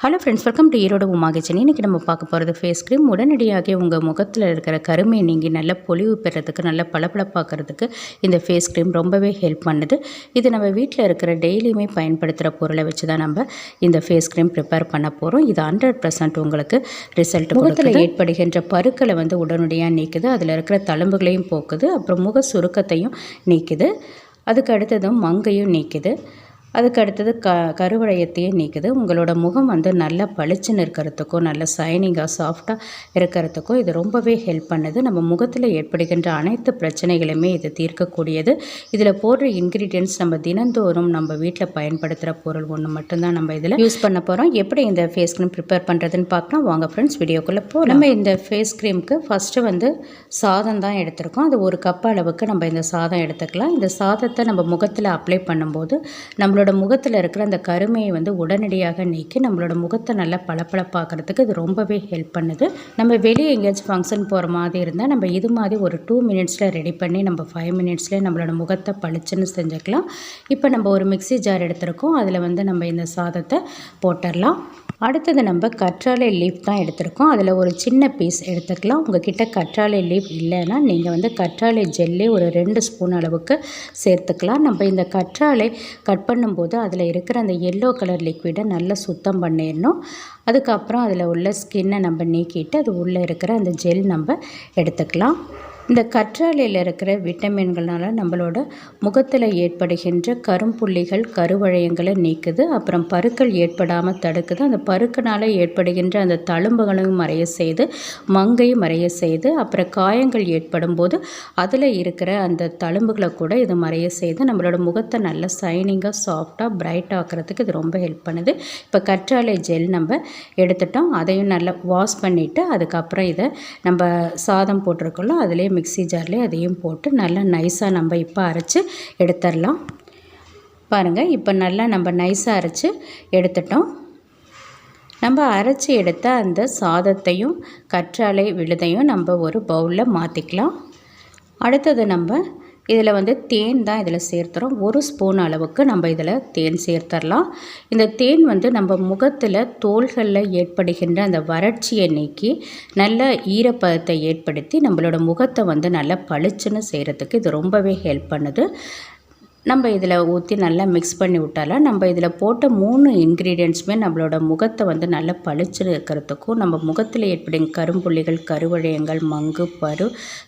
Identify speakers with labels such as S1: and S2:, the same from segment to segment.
S1: Hello friends welcome to Erode Uma kitchen இன்றைக்கி நம்ம பார்க்க போகிறது ஃபேஸ் க்ரீம் உடனடியாக உங்கள் முகத்தில் இருக்கிற கருமை நீங்கி நல்ல பொலிவு பெறதுக்கு நல்ல பளபளப்பாக்கிறதுக்கு இந்த ஃபேஸ் க்ரீம் ரொம்பவே ஹெல்ப் பண்ணுது. இது நம்ம வீட்டில் இருக்கிற டெய்லியுமே பயன்படுத்துகிற பொருளை வச்சு தான் நம்ம இந்த ஃபேஸ் க்ரீம் ப்ரிப்பேர் பண்ண போகிறோம் இது ஹண்ட்ரட் பர்சன்ட் உங்களுக்கு ரிசல்ட் முகத்தில் ஏற்படுகின்ற பருக்களை வந்து உடனடியாக நீக்குது. அதில் இருக்கிற தழும்புகளையும் போக்குது. அப்புறம் முக சுருக்கத்தையும் நீக்குது. அதுக்கு அடுத்ததும் மங்கையும் நீக்குது. அதுக்கு அடுத்தது க கருவளையத்தையும் நீக்குது. உங்களோட முகம் வந்து நல்லா பளிச்சுன்னு இருக்கிறதுக்கும் நல்ல சைனிங்காக சாஃப்டாக இருக்கிறதுக்கும் இது ரொம்பவே ஹெல்ப் பண்ணுது. நம்ம முகத்தில் ஏற்படுகின்ற அனைத்து பிரச்சனைகளுமே இது தீர்க்கக்கூடியது. இதில் போடுற இன்க்ரீடியன்ஸ் நம்ம தினந்தோறும் நம்ம வீட்டில் பயன்படுத்துகிற பொருள் ஒன்று மட்டும்தான் நம்ம இதில் யூஸ் பண்ண போகிறோம் எப்படி இந்த ஃபேஸ் க்ரீம் ப்ரிப்பேர் பண்ணுறதுன்னு பார்க்கலாம். வாங்க ஃப்ரெண்ட்ஸ் வீடியோக்குள்ளே போ நம்ம இந்த ஃபேஸ் க்ரீமுக்கு ஃபஸ்ட்டு வந்து சாதம் தான் எடுத்திருக்கோம். அது ஒரு கப் அளவுக்கு நம்ம இந்த சாதம் எடுத்துக்கலாம். இந்த சாதத்தை நம்ம முகத்தில் அப்ளை பண்ணும்போது நம்மளோட நம்மளோட முகத்தில் இருக்கிற அந்த கருமையை வந்து உடனடியாக நீக்கி நம்மளோட முகத்தை நல்லா பளபளப்பாக்கிறதுக்கு இது ரொம்பவே ஹெல்ப் பண்ணுது. நம்ம வெளியே எங்கேயாச்சும் ஃபங்க்ஷன் போகிற மாதிரி இருந்தால் நம்ம இது மாதிரி ஒரு டூ மினிட்ஸில் ரெடி பண்ணி நம்ம ஃபைவ் மினிட்ஸ்லேயே நம்மளோட முகத்தை பளிச்சுன்னு செஞ்சுக்கலாம். இப்போ நம்ம ஒரு மிக்சி ஜார் எடுத்திருக்கோம். அதில் வந்து நம்ம இந்த சாதத்தை போட்டுடலாம். அடுத்தது நம்ம கற்றாழை லீஃப் தான் எடுத்திருக்கோம். அதில் ஒரு சின்ன பீஸ் எடுத்துக்கலாம். உங்கள்கிட்ட கற்றாழை லீஃப் இல்லைன்னா நீங்கள் வந்து கற்றாழை ஜெல்லே ஒரு ரெண்டு ஸ்பூன் அளவுக்கு சேர்த்துக்கலாம். நம்ம இந்த கற்றாழை கட் பண்ணும்போது அதில் இருக்கிற அந்த எல்லோ கலர் லிக்விடை நல்லா சுத்தம் பண்ணிடணும். அதுக்கப்புறம் அதில் உள்ள ஸ்கின்னை நம்ம நீக்கிட்டு அது உள்ளே இருக்கிற அந்த ஜெல் நம்ம எடுத்துக்கலாம். இந்த கற்றாழையில் இருக்கிற விட்டமின்களால் நம்மளோட முகத்தில் ஏற்படுகின்ற கரும்புள்ளிகள் கருவழையங்களை நீக்குது. அப்புறம் பருக்கள் ஏற்படாமல் தடுக்குது. அந்த பருக்கனால் ஏற்படுகின்ற அந்த தழும்புகளையும் மறைய செய்து மங்கையும் மறைய செய்து அப்புறம் காயங்கள் ஏற்படும் போது அதில் இருக்கிற அந்த தழும்புகளை கூட இது மறைய செய்து நம்மளோட முகத்தை நல்ல சைனிங்காக சாஃப்டாக பிரைட் ஆக்கிறதுக்கு இது ரொம்ப ஹெல்ப் பண்ணுது. இப்போ கற்றாழை ஜெல் நம்ம எடுத்துட்டோம். அதையும் நல்லா வாஷ் பண்ணிவிட்டு அதுக்கப்புறம் இதை நம்ம சாதம் போட்டிருக்கோம் அதிலே மிக்சி ஜார்லேயே அதையும் போட்டு நல்லா நைஸாக நம்ம இப்போ அரைச்சி எடுத்துடலாம். பாருங்கள் இப்போ நல்லா நம்ம நைஸாக அரைச்சி எடுத்துட்டோம். நம்ம அரைச்சி எடுத்த அந்த சாதத்தையும் கற்றாழை விழுதையும் நம்ம ஒரு பவுலில் மாற்றிக்கலாம் அடுத்தது நம்ம இதில் வந்து தேன் தான் இதில் சேர்த்துறோம். ஒரு ஸ்பூன் அளவுக்கு நம்ம இதில் தேன் சேர்த்துடலாம் இந்த தேன் வந்து நம்ம முகத்தில் தோள்களில் ஏற்படுகின்ற அந்த வறட்சியை நீக்கி நல்ல ஈரப்பதத்தை ஏற்படுத்தி நம்மளோட முகத்தை வந்து நல்லா பளிச்சுன்னு செய்கிறதுக்கு இது ரொம்பவே ஹெல்ப் பண்ணுது. நம்ம இதில் ஊற்றி நல்லா மிக்ஸ் பண்ணி விட்டாலாம் நம்ம இதில் போட்ட மூணு இன்க்ரீடியன்ட்ஸுமே நம்மளோட முகத்தை வந்து நல்லா பளிச்சு இருக்கிறதுக்கும் நம்ம முகத்தில் ஏற்படும் கரும்புள்ளிகள் கருவழையங்கள் மங்கு பரு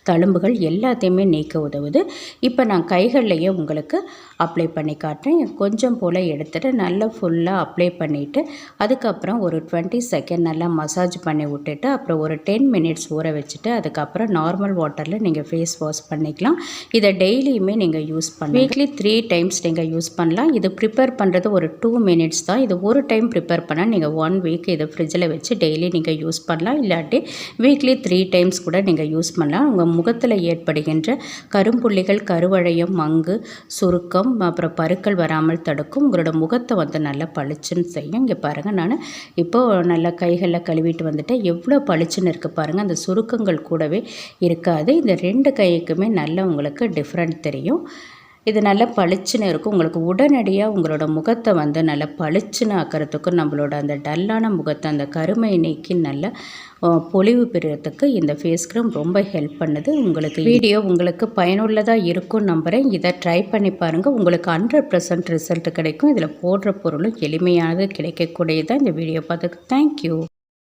S1: தழும்புகள் எல்லாத்தையுமே நீக்க உதவுது. இப்போ நான் கைகள்லையே உங்களுக்கு அப்ளை பண்ணி காட்டுறேன். கொஞ்சம் போல் எடுத்துகிட்டு நல்லா ஃபுல்லாக அப்ளை பண்ணிவிட்டு அதுக்கப்புறம் ஒரு டுவெண்ட்டி செகண்ட் நல்லா மசாஜ் பண்ணி விட்டுட்டு அப்புறம் ஒரு டென் மினிட்ஸ் ஊற வச்சுட்டு அதுக்கப்புறம் நார்மல் வாட்டரில் நீங்கள் ஃபேஸ் வாஷ் பண்ணிக்கலாம். இதை டெய்லியுமே நீங்கள் யூஸ் பண்ணி வீக்லி த்ரீ த்ரீ டைம்ஸ் நீங்கள் யூஸ் பண்ணலாம். இது ப்ரிப்பேர் பண்ணுறது ஒரு டூ மினிட்ஸ் தான். இது ஒரு டைம் ப்ரிப்பேர் பண்ணால் நீங்கள் ஒன் வீக் இதை ஃப்ரிட்ஜில் வச்சு டெய்லி நீங்கள் யூஸ் பண்ணலாம். இல்லாட்டி வீக்லி த்ரீ டைம்ஸ் கூட நீங்கள் யூஸ் பண்ணலாம். உங்கள் முகத்தில் ஏற்படுகின்ற கரும்புள்ளிகள் கருவழையம் மங்கு சுருக்கம் அப்புறம் பருக்கள் வராமல் தடுக்கும். உங்களோட முகத்தை வந்து நல்லா பளிச்சுன்னு செய்யும். இங்கே பாருங்கள் நான் இப்போது நல்லா கைகளில் கழுவிட்டு வந்துட்டேன் எவ்வளோ பளிச்சுன்னு இருக்குது பாருங்கள் அந்த சுருக்கங்கள் கூடவே இருக்காது. இந்த ரெண்டு கைக்குமே நல்லா உங்களுக்கு டிஃப்ரெண்ட் தெரியும். இது நல்லா பளிச்சுன்னு இருக்கும். உங்களுக்கு உடனடியாக உங்களோட முகத்தை வந்து நல்லா பளிச்சுன்னு ஆக்கிறதுக்கும் நம்மளோட அந்த டல்லான முகத்தை அந்த கருமை நீக்கி நல்ல பொலிவு பெறுறதுக்கு இந்த ஃபேஸ் க்ரீம் ரொம்ப ஹெல்ப் பண்ணுது. உங்களுக்கு வீடியோ உங்களுக்கு பயனுள்ளதாக இருக்கும் நம்புகிறேன் இதை ட்ரை பண்ணி பாருங்கள் உங்களுக்கு ஹண்ட்ரட் பர்சன்ட் ரிசல்ட் கிடைக்கும். இதில் போடுற பொருளும் எளிமையானது கிடைக்கக்கூடியதான் இந்த வீடியோ பார்த்துக்கு. தேங்க்யூ